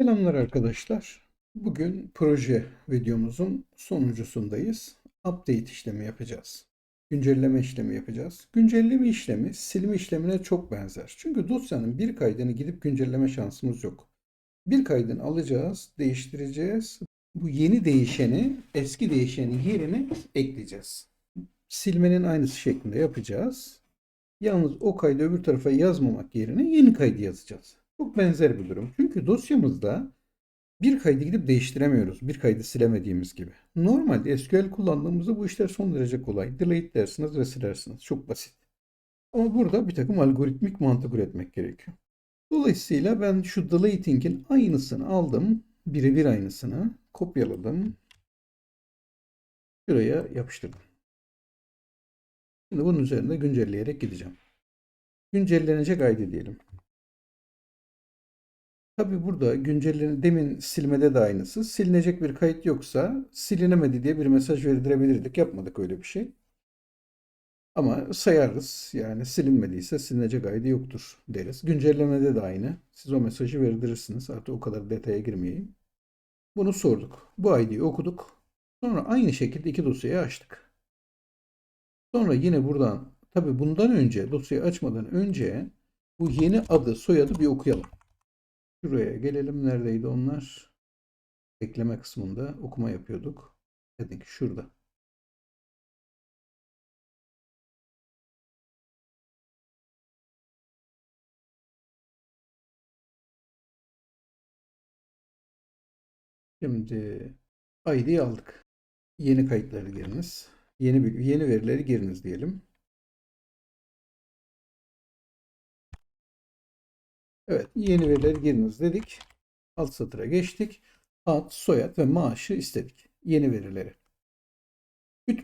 Selamlar arkadaşlar. Bugün proje videomuzun sonuncusundayız. Update işlemi yapacağız. Güncelleme işlemi yapacağız. Güncelleme işlemi silme işlemine çok benzer. Çünkü dosyanın bir kaydını gidip güncelleme şansımız yok. Bir kaydını alacağız, değiştireceğiz. Bu yeni değişeni eski değişenin yerine ekleyeceğiz. Silmenin aynısı şeklinde yapacağız. Yalnız o kaydı öbür tarafa yazmamak yerine yeni kaydı yazacağız. Çok benzer bir durum. Çünkü dosyamızda bir kaydı gidip değiştiremiyoruz. Bir kaydı silemediğimiz gibi. Normalde SQL kullandığımızda bu işler son derece kolay. Delete dersiniz ve silersiniz. Çok basit. Ama burada bir takım algoritmik mantık üretmek gerekiyor. Dolayısıyla ben şu deleting'in aynısını aldım. Birebir aynısını kopyaladım. Şuraya yapıştırdım. Şimdi bunun üzerinde güncelleyerek gideceğim. Güncellenecek ID diyelim. Tabi burada güncellen demin silmede de aynısı. Silinecek bir kayıt yoksa silinemedi diye bir mesaj verdirebilirdik. Yapmadık öyle bir şey. Ama sayarız. Yani silinmediyse silinecek ID yoktur deriz. Güncellemede de aynı. Siz o mesajı verdirirsiniz. Artık o kadar detaya girmeyeyim. Bunu sorduk. Bu ID'yi okuduk. Sonra aynı şekilde iki dosyayı açtık. Sonra yine buradan tabi bundan önce dosyayı açmadan önce bu yeni adı soyadı bir okuyalım. Şuraya gelelim. Neredeydi onlar? Ekleme kısmında okuma yapıyorduk. Dedik şurada. Şimdi ID'yi aldık. Yeni kayıtları giriniz. Yeni yeni verileri giriniz diyelim. Evet, yeni verileri giriniz dedik. Alt satıra geçtik. Ad, soyad ve maaşı istedik. Yeni verileri.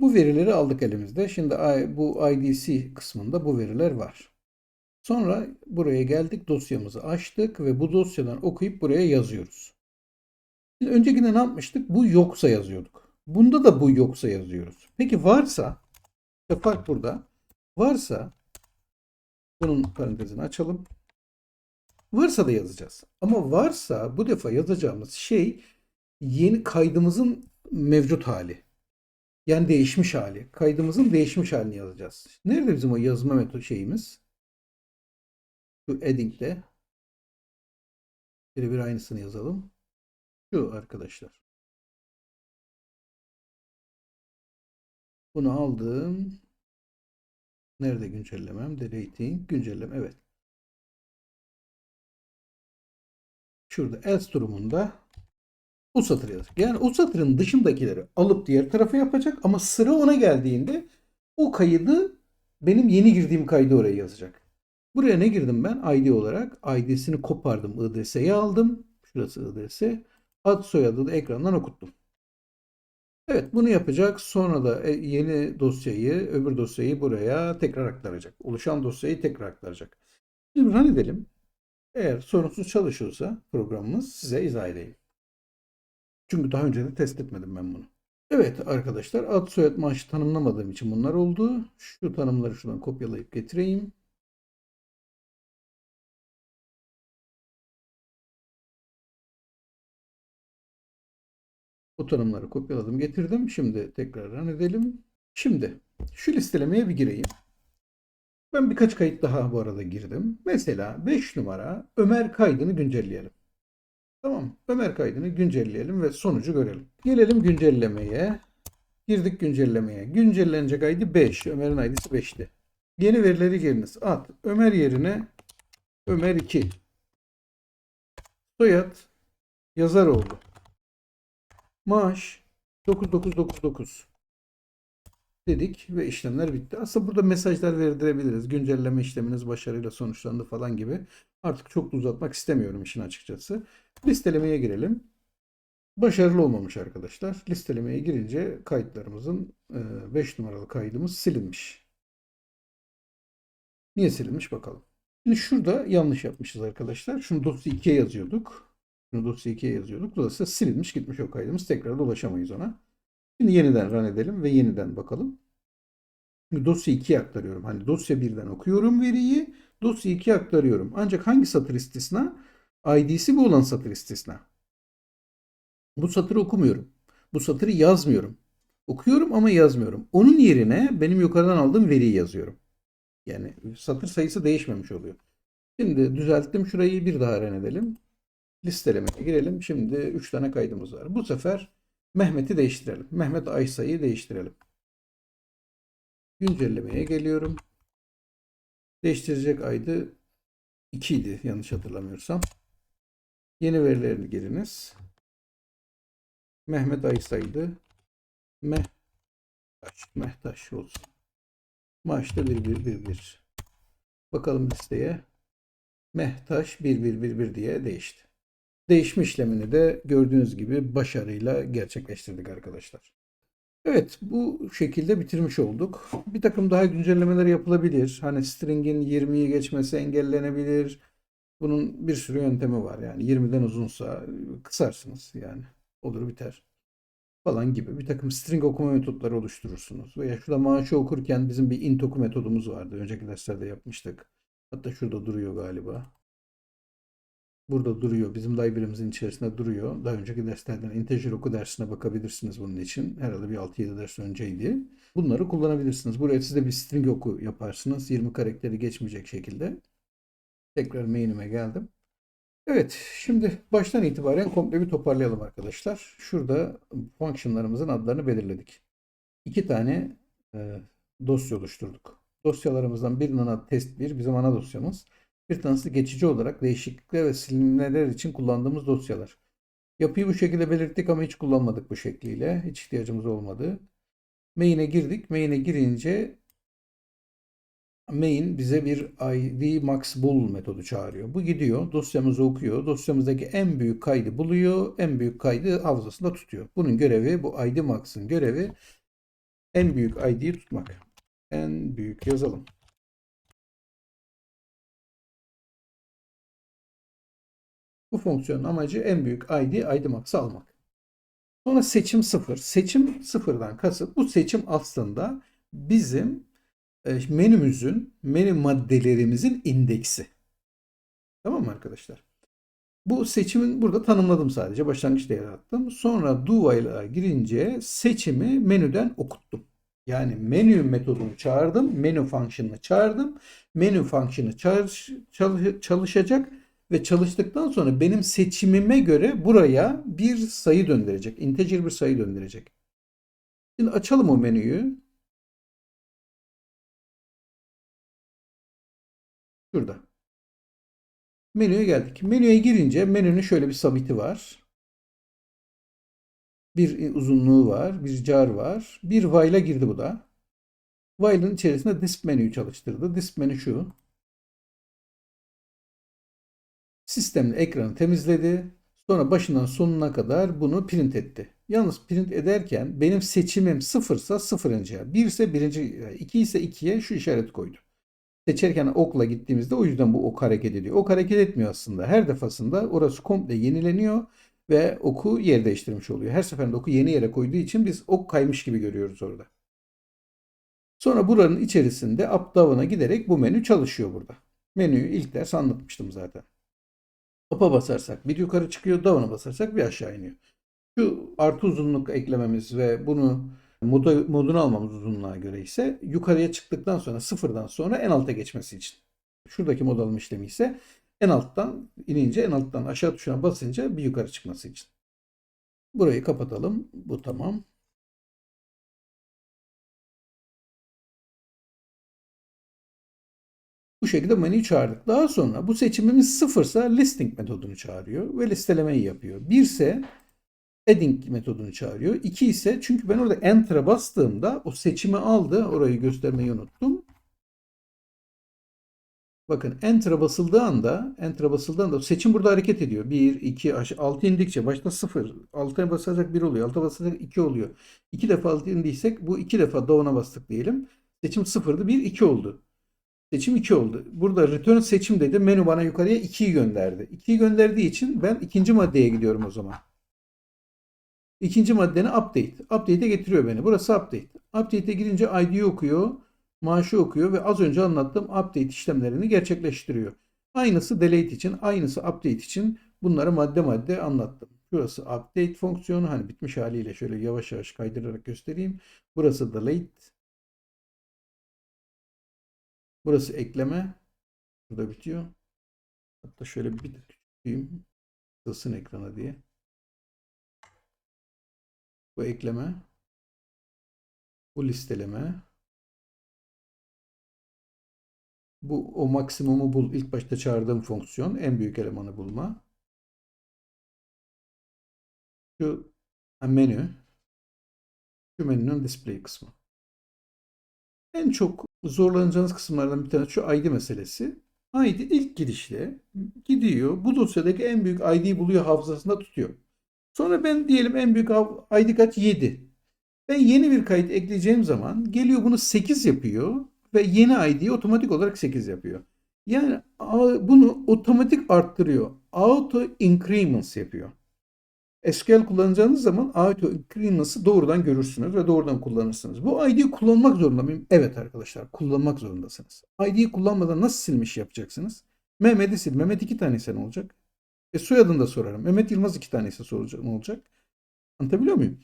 Bu verileri aldık elimizde. Şimdi bu IDC kısmında bu veriler var. Sonra buraya geldik, dosyamızı açtık ve bu dosyadan okuyup buraya yazıyoruz. Şimdi öncekinde ne yapmıştık? Bu yoksa yazıyorduk. Bunda da bu yoksa yazıyoruz. Peki varsa, işte fark burada. Varsa bunun parantezini açalım. Varsa da yazacağız. Ama varsa bu defa yazacağımız şey yeni kaydımızın mevcut hali. Yani değişmiş hali. Kaydımızın değişmiş halini yazacağız. Nerede bizim o yazma metodu şeyimiz? Şu adding'de. Bir aynısını yazalım. Şu arkadaşlar. Bunu aldım. Nerede güncellemem? Deleting. Güncelleme. Evet. Şurada else durumunda o satır yazacak. Yani o satırın dışındakileri alıp diğer tarafa yapacak ama sıra ona geldiğinde o kaydı benim yeni girdiğim kaydı oraya yazacak. Buraya ne girdim ben? ID olarak. ID'sini kopardım. IDS'yi aldım. Şurası IDS. Ad soyadı da ekrandan okuttum. Evet bunu yapacak. Sonra da e, yeni dosyayı, öbür dosyayı buraya tekrar aktaracak. Oluşan dosyayı tekrar aktaracak. Şimdi run edelim. Eğer sorunsuz çalışıyorsa programımız size izah edeyim. Çünkü daha önce de test etmedim ben bunu. Evet arkadaşlar ad soyad maaşı tanımlamadığım için bunlar oldu. Şu tanımları şuradan kopyalayıp getireyim. Bu tanımları kopyaladım getirdim. Şimdi tekrar run edelim. Şimdi şu listelemeye bir gireyim. Ben birkaç kayıt daha bu arada girdim. Mesela 5 numara Ömer kaydını güncelleyelim. Tamam. Ömer kaydını güncelleyelim ve sonucu görelim. Gelelim güncellemeye. Girdik güncellemeye. Güncellenecek ID 5. Ömer'in ID'si 5'ti. Yeni verileri giriniz. At. Ömer yerine Ömer 2. Soyad yazar oldu. Maaş 9999 dedik ve işlemler bitti. Aslında burada mesajlar verdirebiliriz. Güncelleme işleminiz başarıyla sonuçlandı falan gibi. Artık çok da uzatmak istemiyorum işin açıkçası. Listelemeye girelim. Başarılı olmamış arkadaşlar. Listelemeye girince kayıtlarımızın 5 e, numaralı kaydımız silinmiş. Niye silinmiş bakalım. Şimdi şurada yanlış yapmışız arkadaşlar. Şunu dosya 2'ye yazıyorduk. Şunu dosya 2'ye yazıyorduk. Dolayısıyla silinmiş gitmiş o kaydımız. Tekrar ulaşamayız ona. Şimdi yeniden run edelim ve yeniden bakalım. Şimdi dosya 2'ye aktarıyorum. Hani dosya 1'den okuyorum veriyi. Dosya 2'ye aktarıyorum. Ancak hangi satır istisna? ID'si bu olan satır istisna. Bu satırı okumuyorum. Bu satırı yazmıyorum. Okuyorum ama yazmıyorum. Onun yerine benim yukarıdan aldığım veriyi yazıyorum. Yani satır sayısı değişmemiş oluyor. Şimdi düzelttim. Şurayı bir daha run edelim. Listelemeye girelim. Şimdi 3 tane kaydımız var. Bu sefer Mehmet'i değiştirelim. Mehmet Aysa'yı değiştirelim. Güncellemeye geliyorum. Değiştirecek aydı 2 idi yanlış hatırlamıyorsam. Yeni verilerini giriniz. Mehmet Aysa'ydı. Mehtaş, Mehtaş olsun. Maaşta 1111. Bakalım listeye. Mehtaş 1111 diye değişti. Değişme işlemini de gördüğünüz gibi başarıyla gerçekleştirdik arkadaşlar. Evet bu şekilde bitirmiş olduk. Bir takım daha güncellemeler yapılabilir. Hani string'in 20'yi geçmesi engellenebilir. Bunun bir sürü yöntemi var. Yani 20'den uzunsa kısarsınız yani. Olur biter falan gibi bir takım string okuma metotları oluşturursunuz. Veya şurada maaşı okurken bizim bir int oku metodumuz vardı. Önceki derslerde yapmıştık. Hatta şurada duruyor galiba. Burada duruyor. Bizim library'mizin içerisinde duruyor. Daha önceki derslerden integer oku dersine bakabilirsiniz bunun için. Herhalde bir 6-7 ders önceydi. Bunları kullanabilirsiniz. Buraya siz de bir string oku yaparsınız. 20 karakteri geçmeyecek şekilde. Tekrar main'ime geldim. Evet, şimdi baştan itibaren komple bir toparlayalım arkadaşlar. Şurada functionlarımızın adlarını belirledik. İki tane e, dosya oluşturduk. Dosyalarımızdan birinin adı test 1, bizim ana dosyamız. Bir tanesi geçici olarak değişiklikler ve silinmeler için kullandığımız dosyalar. Yapıyı bu şekilde belirttik ama hiç kullanmadık bu şekliyle. Hiç ihtiyacımız olmadı. Main'e girdik. Main'e girince main bize bir id max bul metodu çağırıyor. Bu gidiyor, dosyamızı okuyor. Dosyamızdaki en büyük kaydı buluyor, en büyük kaydı hafızasında tutuyor. Bunun görevi, bu id max'ın görevi en büyük id'yi tutmak. En büyük yazalım. Bu fonksiyonun amacı en büyük id, id max'ı almak. Sonra seçim sıfır. Seçim sıfırdan kasıt bu seçim aslında bizim e, menümüzün, menü maddelerimizin indeksi. Tamam mı arkadaşlar? Bu seçimin burada tanımladım sadece. Başlangıçta yarattım. Sonra do while'a girince seçimi menüden okuttum. Yani menü metodunu çağırdım. Menü function'ını çağırdım. Menü function'ı çalış, çalış, çalışacak ve çalıştıktan sonra benim seçimime göre buraya bir sayı döndürecek. Integer bir sayı döndürecek. Şimdi açalım o menüyü. Şurada. Menüye geldik. Menüye girince menünün şöyle bir sabiti var. Bir uzunluğu var. Bir car var. Bir while'a girdi bu da. While'ın içerisinde disk menüyü çalıştırdı. Disk menü şu. Sistemin ekranı temizledi. Sonra başından sonuna kadar bunu print etti. Yalnız print ederken benim seçimim sıfırsa sıfırıncıya, bir ise birinci, iki ise ikiye şu işareti koydu seçerken okla gittiğimizde o yüzden bu ok hareket ediyor. Ok hareket etmiyor aslında. Her defasında orası komple yenileniyor ve oku yer değiştirmiş oluyor. Her seferinde oku yeni yere koyduğu için biz ok kaymış gibi görüyoruz orada. Sonra buranın içerisinde up giderek bu menü çalışıyor burada. Menüyü ilk ders anlatmıştım zaten. Up'a basarsak bir yukarı çıkıyor, down'a basarsak bir aşağı iniyor. Şu artı uzunluk eklememiz ve bunu modu, modunu almamız uzunluğa göre ise yukarıya çıktıktan sonra sıfırdan sonra en alta geçmesi için. Şuradaki mod alma işlemi ise en alttan inince en alttan aşağı tuşuna basınca bir yukarı çıkması için. Burayı kapatalım. Bu tamam. Bu şekilde menüyü çağırdık. Daha sonra bu seçimimiz sıfırsa listing metodunu çağırıyor ve listelemeyi yapıyor. Bir ise adding metodunu çağırıyor. 2 ise çünkü ben orada enter'a bastığımda o seçimi aldı. Orayı göstermeyi unuttum. Bakın enter'a basıldığı anda enter'a basıldığı anda seçim burada hareket ediyor. 1, 2, 6 indikçe başta 0. 6'ya basacak 1 oluyor. 6'a basacak 2 oluyor. 2 defa 6 indiysek bu 2 defa down'a bastık diyelim. Seçim 0'dı. 1, 2 oldu. Seçim 2 oldu. Burada return seçim dedi. Menü bana yukarıya 2'yi gönderdi. 2'yi gönderdiği için ben ikinci maddeye gidiyorum o zaman. İkinci maddenin update. Update'e getiriyor beni. Burası update. Update'e girince ID'yi okuyor, maaşı okuyor ve az önce anlattığım update işlemlerini gerçekleştiriyor. Aynısı delete için, aynısı update için bunları madde madde anlattım. Şurası update fonksiyonu hani bitmiş haliyle şöyle yavaş yavaş kaydırarak göstereyim. Burası delete. Burası ekleme. Burada bitiyor. Hatta şöyle bir küçülteyim. Sığsın ekrana diye. Bu ekleme. Bu listeleme. Bu o maksimumu bul. İlk başta çağırdığım fonksiyon. En büyük elemanı bulma. Şu menü. Şu menünün display kısmı. En çok zorlanacağınız kısımlardan bir tanesi şu ID meselesi. ID ilk girişte gidiyor. Bu dosyadaki en büyük ID'yi buluyor hafızasında tutuyor. Sonra ben diyelim en büyük ID kaç? 7. Ben yeni bir kayıt ekleyeceğim zaman geliyor bunu 8 yapıyor ve yeni ID'yi otomatik olarak 8 yapıyor. Yani bunu otomatik arttırıyor. Auto increments yapıyor. SQL kullanacağınız zaman auto increments'ı doğrudan görürsünüz ve doğrudan kullanırsınız. Bu ID'yi kullanmak zorunda mıyım? Evet arkadaşlar kullanmak zorundasınız. ID'yi kullanmadan nasıl silmiş yapacaksınız? Mehmet'i sil. Mehmet iki tanesi ne olacak? E soyadını da sorarım. Mehmet Yılmaz iki tanesi soracak, ne olacak? Anlatabiliyor muyum?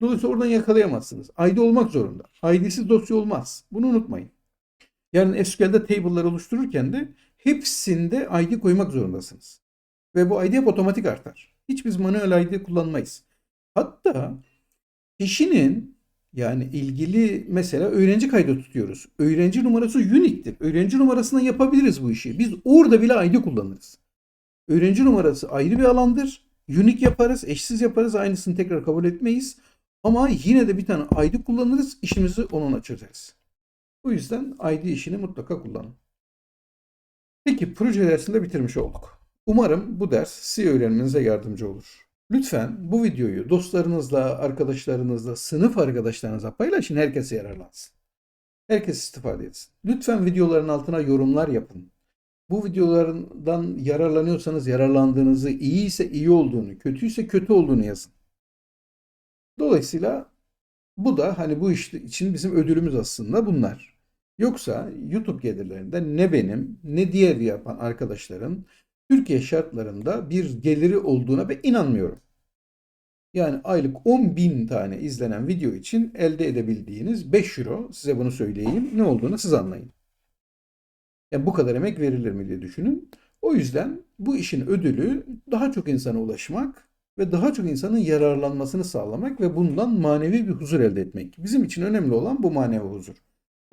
Dolayısıyla oradan yakalayamazsınız. ID olmak zorunda. ID'siz dosya olmaz. Bunu unutmayın. Yarın SQL'de table'lar oluştururken de hepsinde ID koymak zorundasınız. Ve bu ID hep otomatik artar. Hiç biz manuel ID kullanmayız. Hatta kişinin yani ilgili mesela öğrenci kaydı tutuyoruz. Öğrenci numarası unique'tir. Öğrenci numarasından yapabiliriz bu işi. Biz orada bile ID kullanırız. Öğrenci numarası ayrı bir alandır. Unique yaparız, eşsiz yaparız. Aynısını tekrar kabul etmeyiz. Ama yine de bir tane ID kullanırız. işimizi onunla çözeriz. Bu yüzden ID işini mutlaka kullanın. Peki proje dersinde bitirmiş olduk. Umarım bu ders size öğrenmenize yardımcı olur. Lütfen bu videoyu dostlarınızla, arkadaşlarınızla, sınıf arkadaşlarınızla paylaşın. Herkese yararlansın. Herkes istifade etsin. Lütfen videoların altına yorumlar yapın. Bu videolardan yararlanıyorsanız yararlandığınızı, iyi ise iyi olduğunu, kötüyse kötü olduğunu yazın. Dolayısıyla bu da hani bu iş için bizim ödülümüz aslında bunlar. Yoksa YouTube gelirlerinde ne benim ne diğer yapan arkadaşların Türkiye şartlarında bir geliri olduğuna ben inanmıyorum. Yani aylık 10 bin tane izlenen video için elde edebildiğiniz 5 euro size bunu söyleyeyim ne olduğunu siz anlayın. Yani bu kadar emek verilir mi diye düşünün. O yüzden bu işin ödülü daha çok insana ulaşmak ve daha çok insanın yararlanmasını sağlamak ve bundan manevi bir huzur elde etmek. Bizim için önemli olan bu manevi huzur.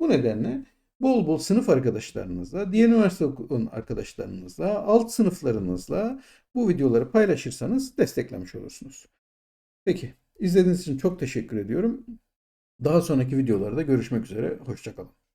Bu nedenle bol bol sınıf arkadaşlarınızla, diğer üniversite arkadaşlarınızla, alt sınıflarınızla bu videoları paylaşırsanız desteklemiş olursunuz. Peki, izlediğiniz için çok teşekkür ediyorum. Daha sonraki videolarda görüşmek üzere. Hoşçakalın.